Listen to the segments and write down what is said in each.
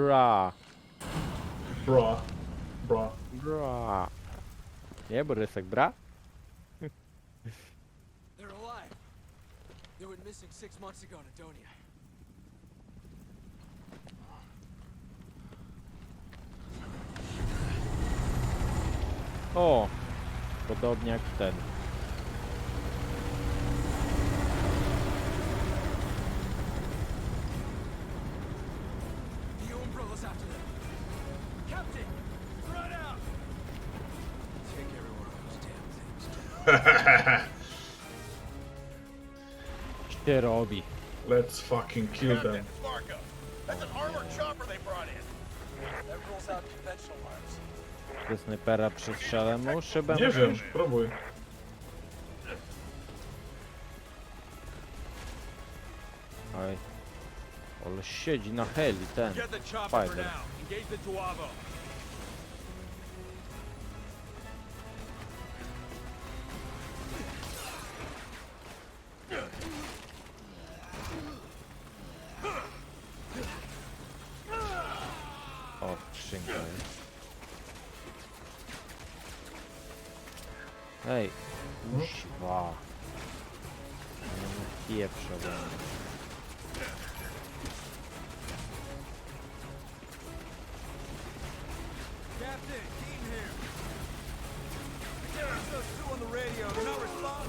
Bra. Bra. Bra. Bra. Nie, Borysek, bra? They're alive. They went missing six months ago in Adonia. O! Podobnie jak ten. Się robi. Let's fucking kill them. Marco. That's an armored chopper they brought in. That rules out conventional arms. Ze snajpera przestrzelę mu szybę. Nie wiem, próbuj. Oj. Ale siedzi na heli ten. Get the chopper for Fighter. now. Engage the Tuavo.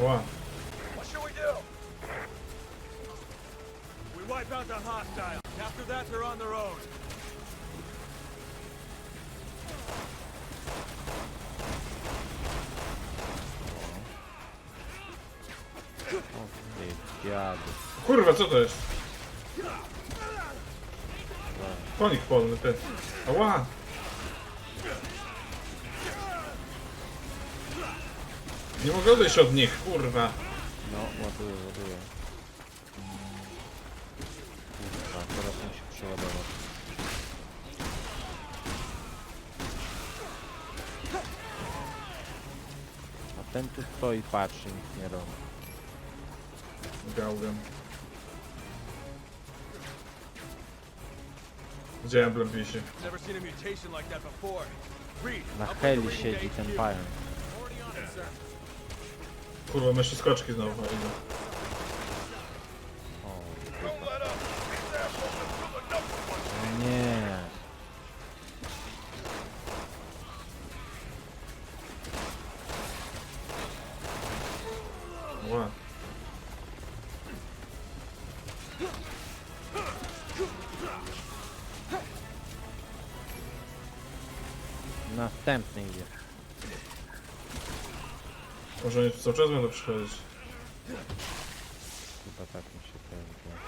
Ła. What should we do? We wipe out the hostile. After that, they're on their own. O ty dziadu. Kurwa, co to jest? Konik polny, ty. Ała! Nie mogę odejść od nich, kurwa. No, ładuję, ładuję. Kurwa, teraz musi przeładować. A ten tu stoi, patrzy, nic nie robi. Gałgam. Gdzie emblem wisi? Never seen a mutation like that before. Reed, Na heli siedzi ten pająk. Kurwa, myszy skoczki znowu idą. O, Don't let up. These assholes have killed enough for one no nie. Ła. Następny idzie. Może oni tu cały czas będą przychodzić. Chyba tak mi się kojarzy.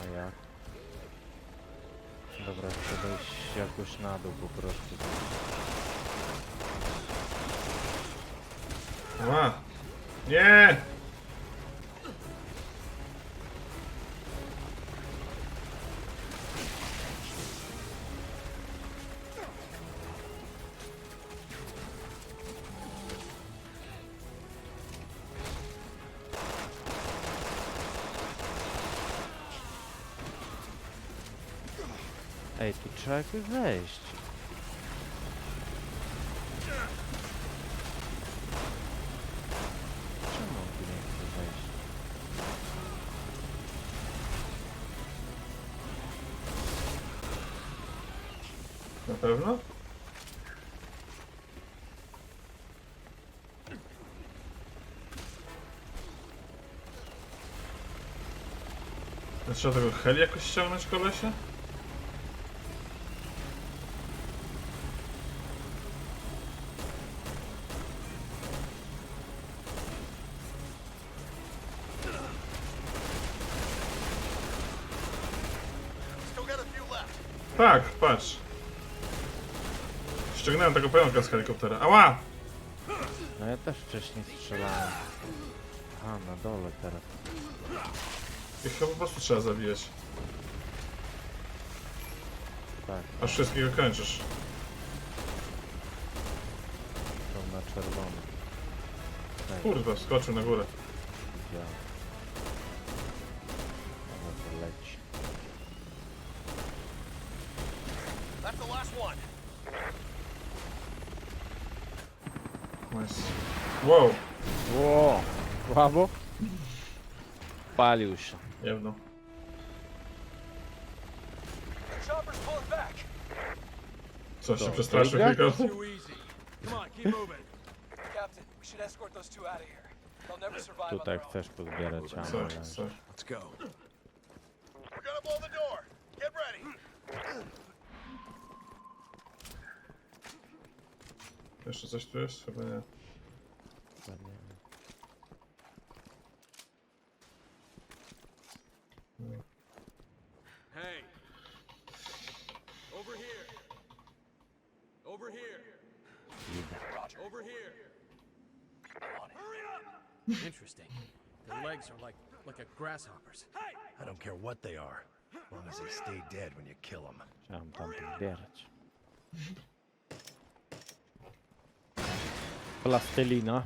A jak? Dobra, trzeba iść jakoś na dół po prostu. Ła. Nie! Ej, tu trzeba jakoś wejść. Czemu tu nie chce wejść? Na pewno? Trzeba tego heli jakoś ściągnąć kolesie? Ściągnąłem tego pająka z helikoptera. Ała! No ja też wcześniej strzelałem. A, na dole teraz. Ich chyba po prostu trzeba zabijać. Tak, Aż wszystkiego kończysz. są na czerwono. Tak, Kurwa, skoczył na górę. widziałem. Wow, Ło, słabo. Palił się. jedno. Chopper's pulling back. Co, się przestraszył Helga? Hiko? Too easy. Come on, keep moving. Captain, we should escort those two out of here. They'll never survive on Tutaj their own. chcesz pozbierać ammo. Sorry, ale- sorry. Let's go. We're gonna blow the door. Get ready. Jeszcze coś tu jest? Chyba nie. Hey. Over here. Over here. Over here. Hurry up! Interesting. Their legs are like like a grasshopper's. I don't care what they are, as long as they stay dead when you kill them. Chciałem tam Plastelina.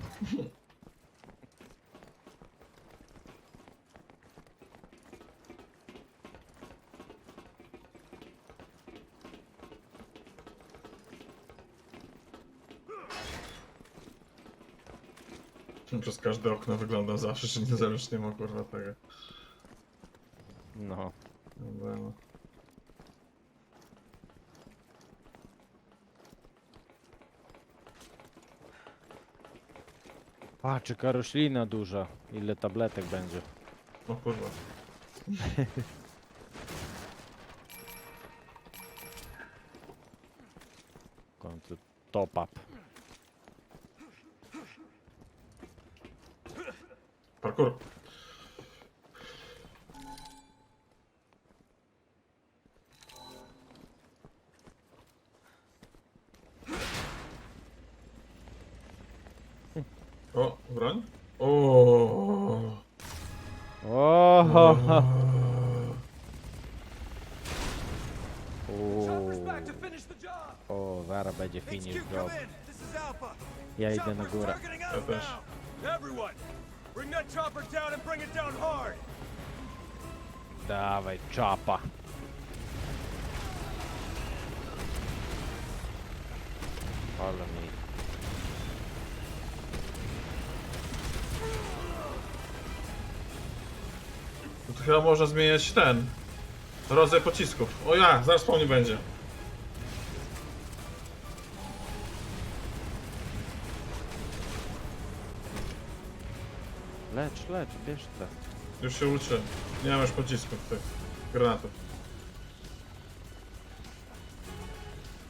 Przez każde okno wyglądam zawsze, czy niezależnie ma kurwa tego. No. Dobra, no. Patrz, jaka roślina duża. Ile tabletek będzie. O kurwa. W końcu top up. Parkour. Broń? O. Oho! O, zaraz będzie finish job. Ja idę na górę. Ja też. now. Everyone, bring that chopper down and bring it down hard. Dawaj, czapa. Ale chyba można zmieniać ten. Rodzaj pocisków. O ja, zaraz po mnie będzie. Lecz, lecz, bierz te. Już się uczę. Nie mam już pocisków tych granatów.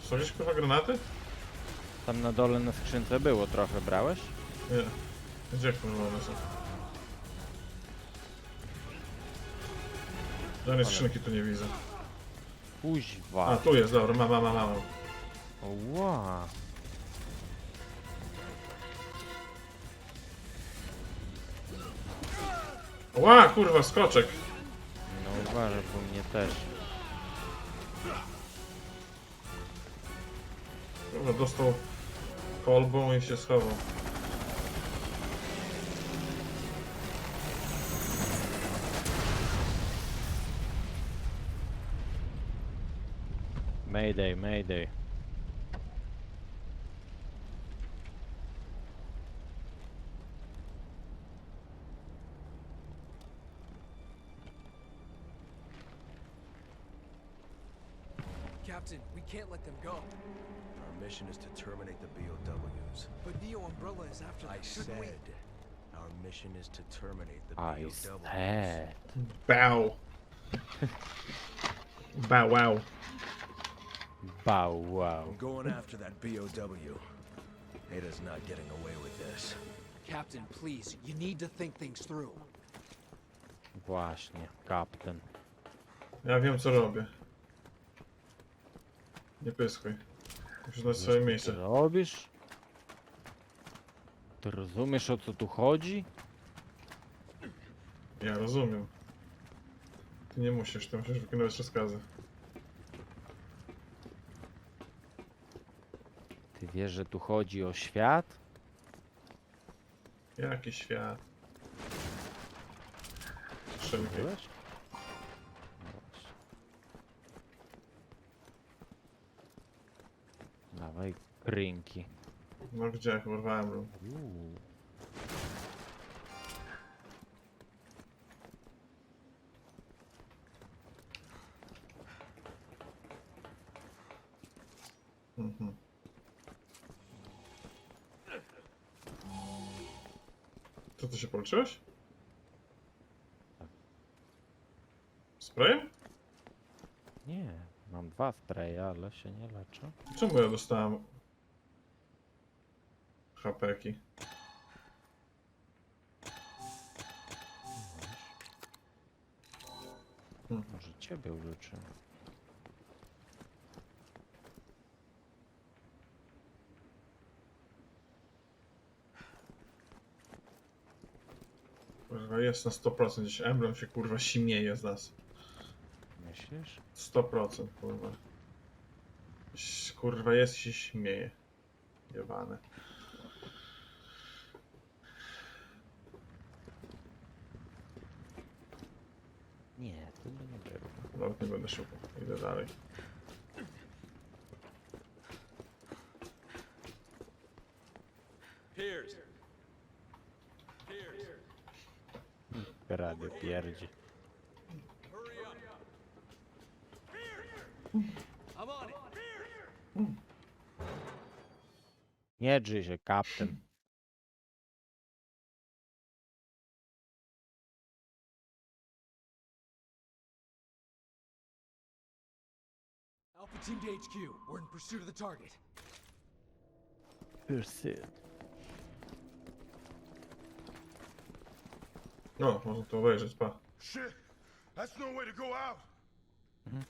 Są gdzieś kurwa granaty? Tam na dole na skrzynce było trochę, brałeś? Nie. Gdzie kurwa one są? Żadnej skrzynki tu nie widzę. A, Kuźwa. tu jest, dobra, mam, mam, mam, mam. Ła. Ła, kurwa, skoczek. No uważaj, bo mnie też. Kurwa, dostał kolbą i się schował. Mayday, mayday. Captain, we can't let them go. Our mission is to terminate the BOWs. But Neo Umbrella is after them. I Shouldn't said we? our mission is to terminate the I BOWs. said. Bow. Bow wow. Bow wow. I'm going after that BOW. Ada's not getting away with this. Captain, please, you need to think things through. Właśnie, kapten. Ja wiem co robię. Nie pyskuj. Musisz znać swoje Ty miejsce. robisz? Ty rozumiesz o co tu chodzi? Ja rozumiem. Ty nie musisz, ty musisz wykonywać rozkazy. Wiesz, że tu chodzi o świat? Jaki świat. Strzelki. Byłeś? No właśnie. Dawaj krynki. No gdzie? Urwałem był. Uuu. Mhm. Co ty się policzyłeś? Sprayem? Nie, mam dwa spraye, ale się nie leczę. Czemu ja dostałem hapeki? Może ciebie uleczymy. Kurwa jest na 100%, gdzieś emblem się kurwa simieje z nas. Myślisz? 100% kurwa. Kurwa jest i się śmieje. Jebane. Nie, to by nie było. Nawet nie będę szukał. Idę dalej. Radio pierdzi. Hurry. I'm on it. Nie drzyj się, kapten. Alpha Team to HQ. We're in pursuit of the target. Pursuit. No, można to obejrzeć, pa. Shit, that's no way to go out. Mhm.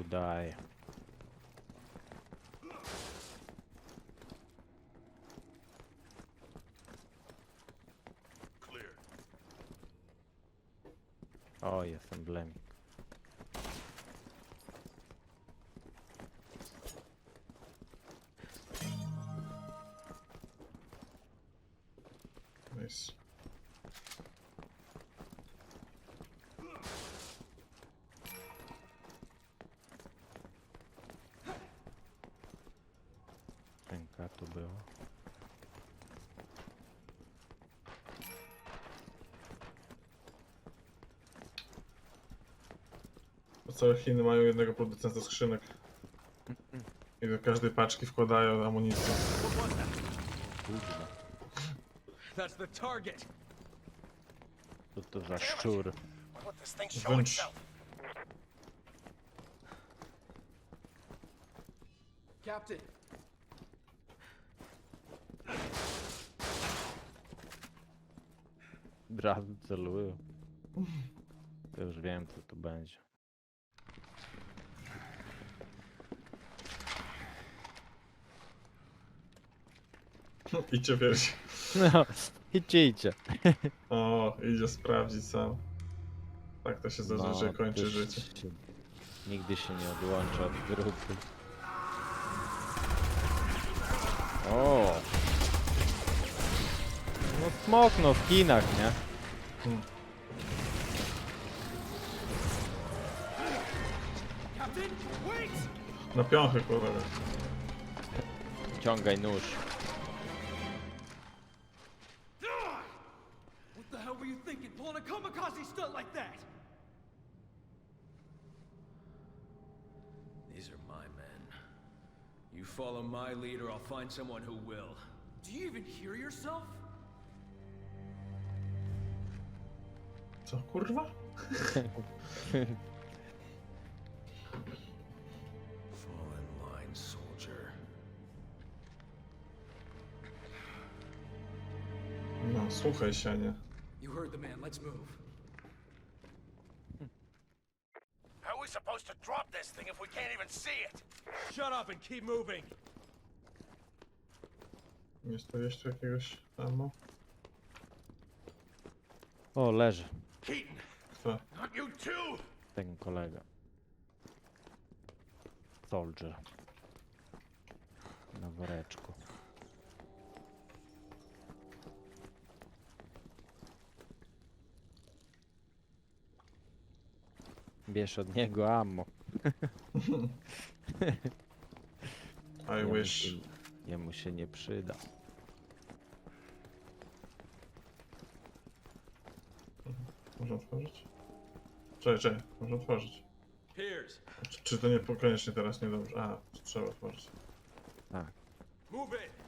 Udaje. Clear. O, jest emblemik. Całe Chiny mają jednego producenta skrzynek. I do każdej paczki wkładają amunicję. That's the target. Co to za szczur? Let this thing show Wręcz itself. Captain, celują. To już wiem, co tu będzie. idźcie pierwsi. No, idźcie, idźcie. O, idzie sprawdzić sam. Tak to się zazwyczaj kończy No, też życie. Się, nigdy się nie odłącza od grupy. O! No smok no w kinach, nie? Wait! Na piąchy kurwa. Ciągaj nóż. I'll find someone who will. Do you even hear yourself? Co kurwa? Fall in line, soldier. No, słuchaj się, nie? you heard the man. Let's move. How are we supposed to drop this thing if we can't even see it? Shut up and keep moving. Jest tu jeszcze jakiegoś ammo? O, leży. Keaton, Kto? not you too! Ten kolega. Soldier. Na woreczku. Bierz od niego ammo. I wish. Jemu się nie przyda. Można otworzyć? Czekaj, czekaj, można otworzyć. Piers, Czy, czy to nie koniecznie teraz niedobrze? A, trzeba otworzyć. Tak. move it.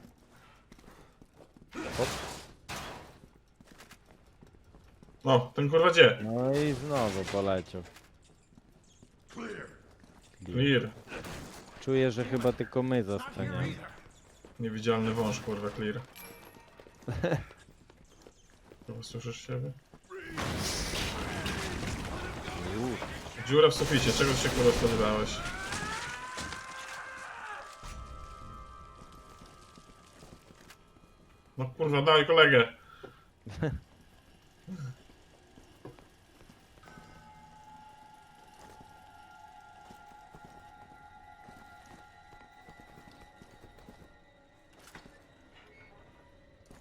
No, ten kurwa gdzie? No i znowu poleciał. Clear. Clear. Czuję, że chyba tylko my zostaniemy. Niewidzialny wąż, kurwa, clear. Chyba słyszysz siebie? Dziura w suficie, czego się kurwa spodziewałeś? No kurwa, daj kolegę!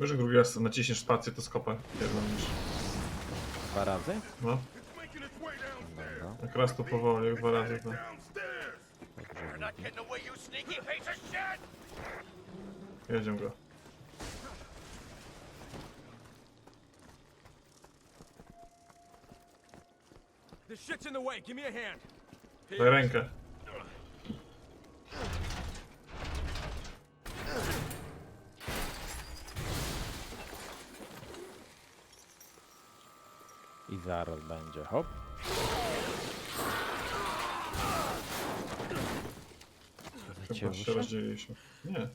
Wiesz, że drugi raz naciśniesz spację, to skopę pierdolnisz. Dwa razy? No. Dobra. jak raz to powoli, jak dwa razy to... You're not getting away, you sneaky piece of shit! Jedziemy go. This shit's in the way. Give me a hand. Daj rękę. I zaraz będzie. Hop. Chyba się. Nie.